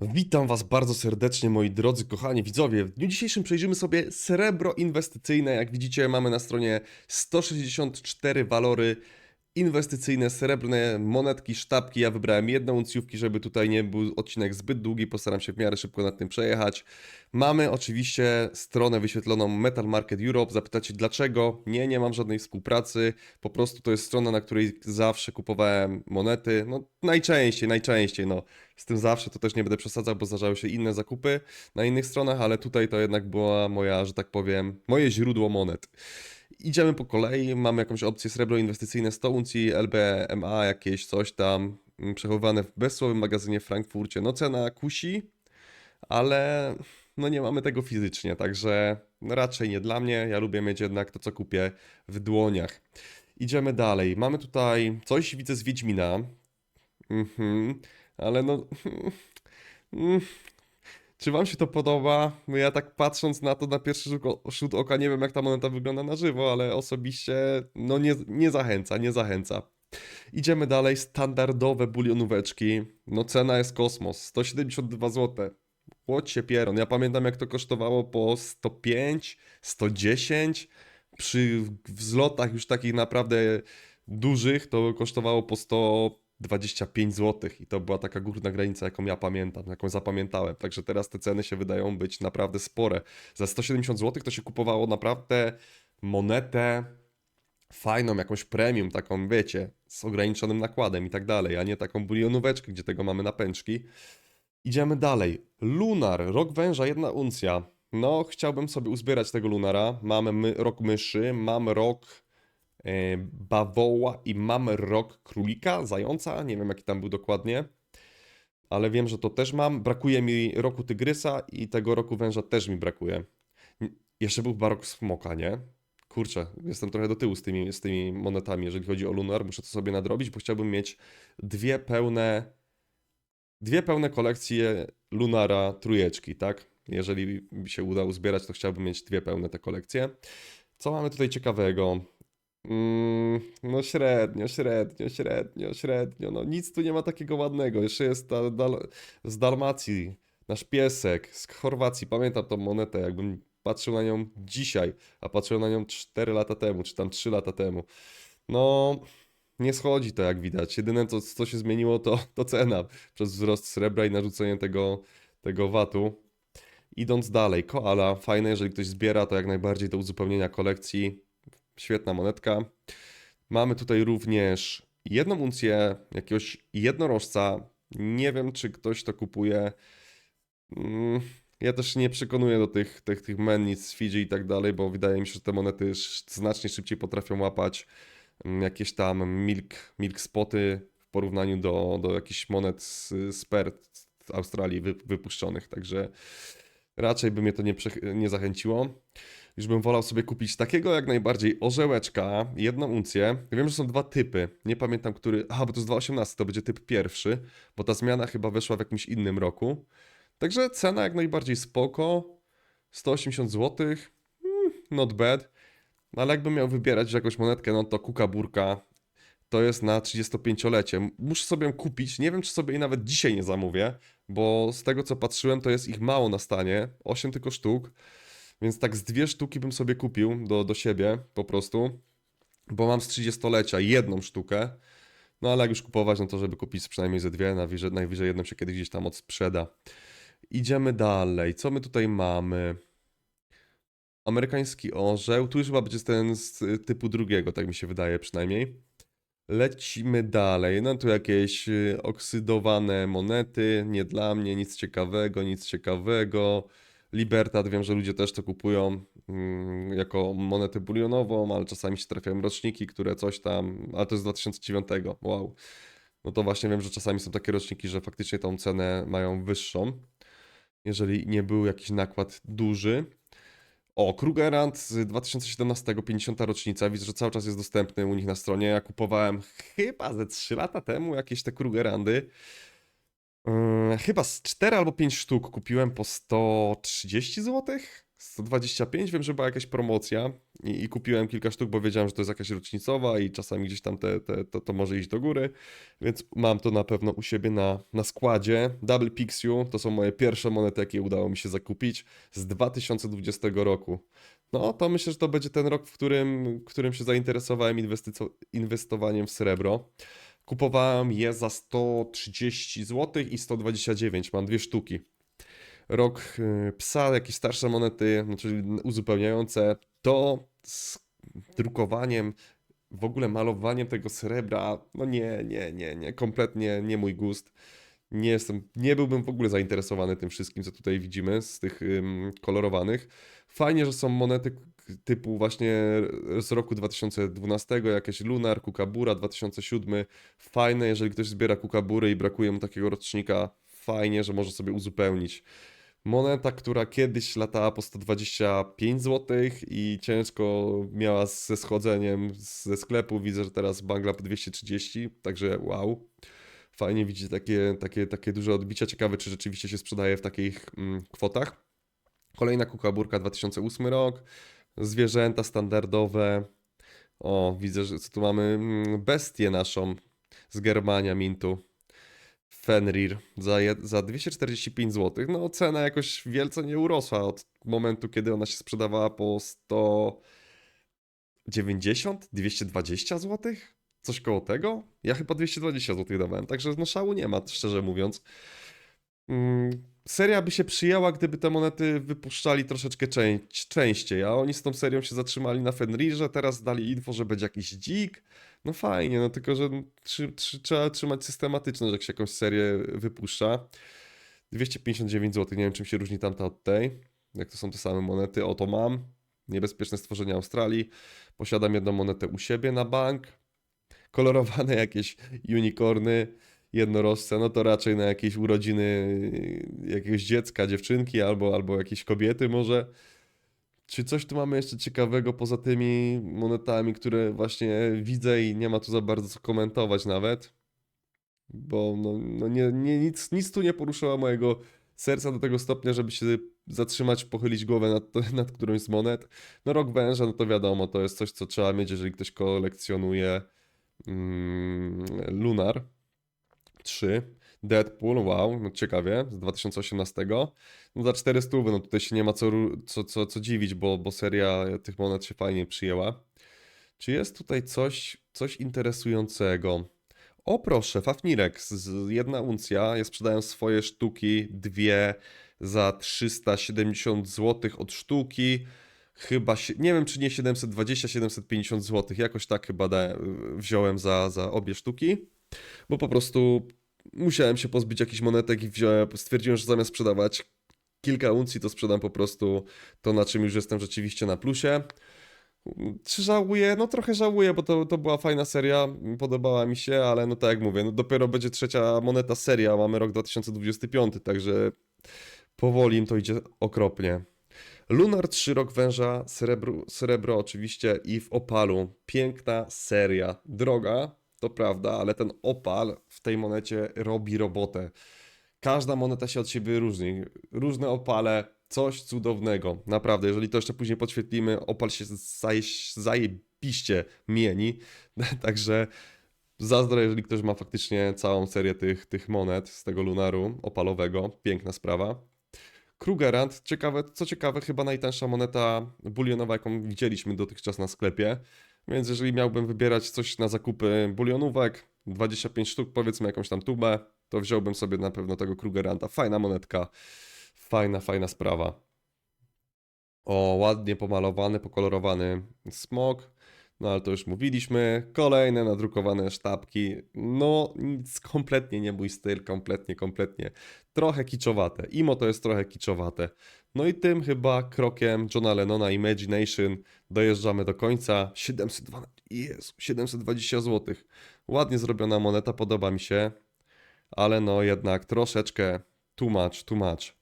Witam Was bardzo serdecznie, moi drodzy, kochani widzowie. W dniu dzisiejszym przejrzymy sobie srebro inwestycyjne. Jak widzicie, mamy na stronie 164 walory inwestycyjne, srebrne monetki, sztabki. Ja wybrałem jedną uncjówki, żeby tutaj nie był odcinek zbyt długi. Postaram się w miarę szybko nad tym przejechać. Mamy oczywiście stronę wyświetloną Metal Market Europe. Zapytacie dlaczego? Nie, nie mam żadnej współpracy. Po prostu to jest strona, na której zawsze kupowałem monety. No najczęściej, najczęściej, no. Z tym zawsze to też nie będę przesadzał, bo zdarzały się inne zakupy na innych stronach, ale tutaj to jednak była moja, że tak powiem, moje źródło monet. Idziemy po kolei, mamy jakąś opcję srebro inwestycyjne 100 uncji, LBMA, jakieś coś tam, mm, przechowywane w bezsłowym magazynie w Frankfurcie. No cena kusi, ale no nie mamy tego fizycznie, także raczej nie dla mnie. Ja lubię mieć jednak to, co kupię w dłoniach. Idziemy dalej. Mamy tutaj coś, widzę z Wiedźmina. Mhm, ale no... mm, Czy wam się to podoba? Ja tak patrząc na to na pierwszy rzut oka nie wiem jak ta moneta wygląda na żywo, ale osobiście no nie, nie zachęca, nie zachęca. Idziemy dalej, standardowe bulionóweczki. No cena jest kosmos, 172 zł. Łocie pieron, ja pamiętam jak to kosztowało po 105, 110. Przy wzlotach już takich naprawdę dużych to kosztowało po 125 zł i to była taka górna granica, jaką ja pamiętam, jaką zapamiętałem. Także teraz te ceny się wydają być naprawdę spore. Za 170 zł to się kupowało naprawdę monetę fajną, jakąś premium, taką wiecie, z ograniczonym nakładem i tak dalej, a nie taką bulionóweczkę, gdzie tego mamy na pęczki. Idziemy dalej. Lunar, rok węża, jedna uncja. No, chciałbym sobie uzbierać tego lunara. Mamy my, rok myszy, mam rok bawoła i mamy rok królika, zająca. Nie wiem, jaki tam był dokładnie. Ale wiem, że to też mam. Brakuje mi roku tygrysa i tego roku węża też mi brakuje. Jeszcze był chyba rok smoka, nie? Kurczę, jestem trochę do tyłu z tymi, z tymi monetami, jeżeli chodzi o lunar. Muszę to sobie nadrobić, bo chciałbym mieć dwie pełne dwie pełne kolekcje Lunara trójeczki, tak? Jeżeli mi się uda uzbierać, to chciałbym mieć dwie pełne te kolekcje. Co mamy tutaj ciekawego? Mm, no średnio, średnio, średnio, średnio. No nic tu nie ma takiego ładnego. Jeszcze jest ta dal z Dalmacji, nasz piesek, z Chorwacji. Pamiętam tą monetę, jakbym patrzył na nią dzisiaj, a patrzył na nią 4 lata temu, czy tam 3 lata temu. No, nie schodzi to jak widać. Jedyne co, co się zmieniło to, to cena przez wzrost srebra i narzucenie tego, tego VAT-u. Idąc dalej, koala, fajne, jeżeli ktoś zbiera, to jak najbardziej do uzupełnienia kolekcji. Świetna monetka. Mamy tutaj również jedną uncję jakiegoś jednorożca. Nie wiem, czy ktoś to kupuje. Mm, Ja też nie przekonuję do tych, tych, tych mennic z Fidżi i tak dalej, bo wydaje mi się, że te monety znacznie szybciej potrafią łapać mm, jakieś tam milk, milk spoty w porównaniu do, do jakichś monet z, z Perth, z Australii wy, wypuszczonych, także raczej by mnie to nie, nie zachęciło. Już bym wolał sobie kupić takiego jak najbardziej orzełeczka, jedną uncję. Wiem, że są dwa typy, nie pamiętam który, aha, bo to jest 2.18, to będzie typ pierwszy, bo ta zmiana chyba weszła w jakimś innym roku. Także cena jak najbardziej spoko, 180 zł, mm, not bad. No ale jakbym miał wybierać jakąś monetkę, no to Kuka Burka to jest na 35-lecie. Muszę sobie ją kupić. Nie wiem, czy sobie jej nawet dzisiaj nie zamówię, bo z tego co patrzyłem, to jest ich mało na stanie. 8 tylko sztuk. Więc tak z dwie sztuki bym sobie kupił do, do siebie po prostu. Bo mam z 30-lecia jedną sztukę. No ale jak już kupować, no to żeby kupić przynajmniej ze dwie, najwyżej, najwyżej jedną się kiedyś gdzieś tam odsprzeda. Idziemy dalej. Co my tutaj mamy? Amerykański orzeł. Tu już chyba będzie ten z typu drugiego, tak mi się wydaje przynajmniej. Lecimy dalej. No tu jakieś y, oksydowane monety. Nie dla mnie, nic ciekawego, nic ciekawego. Libertad, wiem, że ludzie też to kupują mm, jako monetę bulionową, ale czasami się trafiają roczniki, które coś tam. Ale to jest z 2009. Wow. No to właśnie wiem, że czasami są takie roczniki, że faktycznie tą cenę mają wyższą jeżeli nie był jakiś nakład duży. O, Krugerrand z 2017, 50. rocznica. Widzę, że cały czas jest dostępny u nich na stronie. Ja kupowałem chyba ze 3 lata temu jakieś te Krugerandy. Yy, chyba z 4 albo 5 sztuk kupiłem po 130 zł. 125, wiem, że była jakaś promocja i, i kupiłem kilka sztuk, bo wiedziałem, że to jest jakaś rocznicowa i czasami gdzieś tam te, te, to, to może iść do góry, więc mam to na pewno u siebie na, na składzie. Double Pixiu to są moje pierwsze monety, jakie udało mi się zakupić z 2020 roku. No, to myślę, że to będzie ten rok, w którym, którym się zainteresowałem inwestowaniem w srebro. Kupowałem je za 130 zł i 129, mam dwie sztuki rok y, psa, jakieś starsze monety, znaczy uzupełniające, to z drukowaniem, w ogóle malowaniem tego srebra, no nie, nie, nie, nie, kompletnie nie mój gust. Nie jestem, nie byłbym w ogóle zainteresowany tym wszystkim, co tutaj widzimy z tych kolorowanych. Fajnie, że są monety typu właśnie z roku 2012, jakieś Lunar, Kukabura 2007. Fajne, jeżeli ktoś zbiera Kukabury i brakuje mu takiego rocznika, fajnie, że może sobie uzupełnić. Moneta, która kiedyś latała po 125 zł i ciężko miała ze schodzeniem ze sklepu. Widzę, że teraz Bangla po 230, także wow. Fajnie widzieć takie, takie, takie duże odbicia. Ciekawe, czy rzeczywiście się sprzedaje w takich mm, kwotach. Kolejna kukaburka 2008 rok. Zwierzęta standardowe. O, widzę, że co tu mamy mm, bestię naszą z Germania Mintu. Fenrir za, za 245 zł. No, cena jakoś wielce nie urosła od momentu, kiedy ona się sprzedawała po 190, 220 zł? Coś koło tego? Ja chyba 220 zł dawałem, także no szału nie ma, szczerze mówiąc. Mm, Seria by się przyjęła, gdyby te monety wypuszczali troszeczkę czę- częściej, a oni z tą serią się zatrzymali na Fenrirze, teraz dali info, że będzie jakiś dzik. No fajnie, no tylko, że trzy, trzy, trzeba trzymać systematyczne, że jak się jakąś serię wypuszcza. 259 zł, nie wiem czym się różni tamta od tej. Jak to są te same monety, oto mam. Niebezpieczne stworzenia Australii. Posiadam jedną monetę u siebie na bank. Kolorowane jakieś unicorny, jednorożce, no to raczej na jakieś urodziny jakiegoś dziecka, dziewczynki albo, albo jakiejś kobiety może. Czy coś tu mamy jeszcze ciekawego poza tymi monetami, które właśnie widzę i nie ma tu za bardzo co komentować nawet? Bo no, no nie, nie, nic, nic tu nie poruszyło mojego serca do tego stopnia, żeby się zatrzymać, pochylić głowę nad, nad którąś z monet. No rok węża, no to wiadomo, to jest coś, co trzeba mieć, jeżeli ktoś kolekcjonuje mm, Lunar 3. Deadpool, wow, no ciekawie, z 2018. No za 400, no tutaj się nie ma co, co, co, co dziwić, bo, bo seria tych monet się fajnie przyjęła. Czy jest tutaj coś, coś interesującego? O proszę, z jedna uncja, ja sprzedają swoje sztuki, dwie za 370 zł od sztuki. Chyba, nie wiem czy nie 720-750 zł, jakoś tak chyba da, wziąłem za, za obie sztuki, bo po prostu musiałem się pozbyć jakichś monetek i wziąłem, stwierdziłem, że zamiast sprzedawać kilka uncji, to sprzedam po prostu to, na czym już jestem rzeczywiście na plusie. Czy żałuję? No trochę żałuję, bo to, to była fajna seria, podobała mi się, ale no tak jak mówię, no dopiero będzie trzecia moneta seria, mamy rok 2025, także powoli im to idzie okropnie. Lunar 3 Rok Węża, srebro, srebro oczywiście i w opalu. Piękna seria, droga, to prawda, ale ten opal w tej monecie robi robotę. Każda moneta się od siebie różni. Różne opale, coś cudownego. Naprawdę, jeżeli to jeszcze później podświetlimy, opal się zaje, zajebiście mieni. Także zazdro, jeżeli ktoś ma faktycznie całą serię tych, tych monet z tego lunaru opalowego. Piękna sprawa. Krugerrand, ciekawe, co ciekawe, chyba najtańsza moneta bulionowa, jaką widzieliśmy dotychczas na sklepie. Więc jeżeli miałbym wybierać coś na zakupy bulionówek, 25 sztuk, powiedzmy jakąś tam tubę, to wziąłbym sobie na pewno tego Krugerranda. Fajna monetka, fajna, fajna sprawa. O, ładnie pomalowany, pokolorowany smok. No ale to już mówiliśmy. Kolejne nadrukowane sztabki. No, nic, kompletnie nie mój styl, kompletnie, kompletnie. Trochę kiczowate. Imo to jest trochę kiczowate. No i tym chyba krokiem Johna Lennona Imagination dojeżdżamy do końca. 702, Jezu, 720 zł. Ładnie zrobiona moneta, podoba mi się. Ale no jednak troszeczkę too much.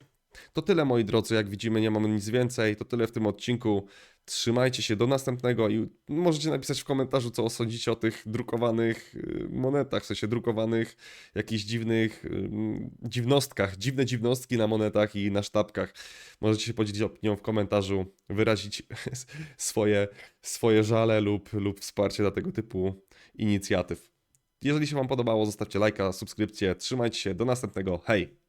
To tyle moi drodzy, jak widzimy nie mamy nic więcej, to tyle w tym odcinku. Trzymajcie się do następnego i możecie napisać w komentarzu, co sądzicie o tych drukowanych y, monetach, w sensie drukowanych jakichś dziwnych ym, dziwnostkach, dziwne dziwnostki na monetach i na sztabkach. Możecie się podzielić opinią w komentarzu, wyrazić swoje, swoje żale lub, lub wsparcie dla tego typu inicjatyw. Jeżeli się Wam podobało, zostawcie lajka, subskrypcję. Trzymajcie się, do następnego. Hej!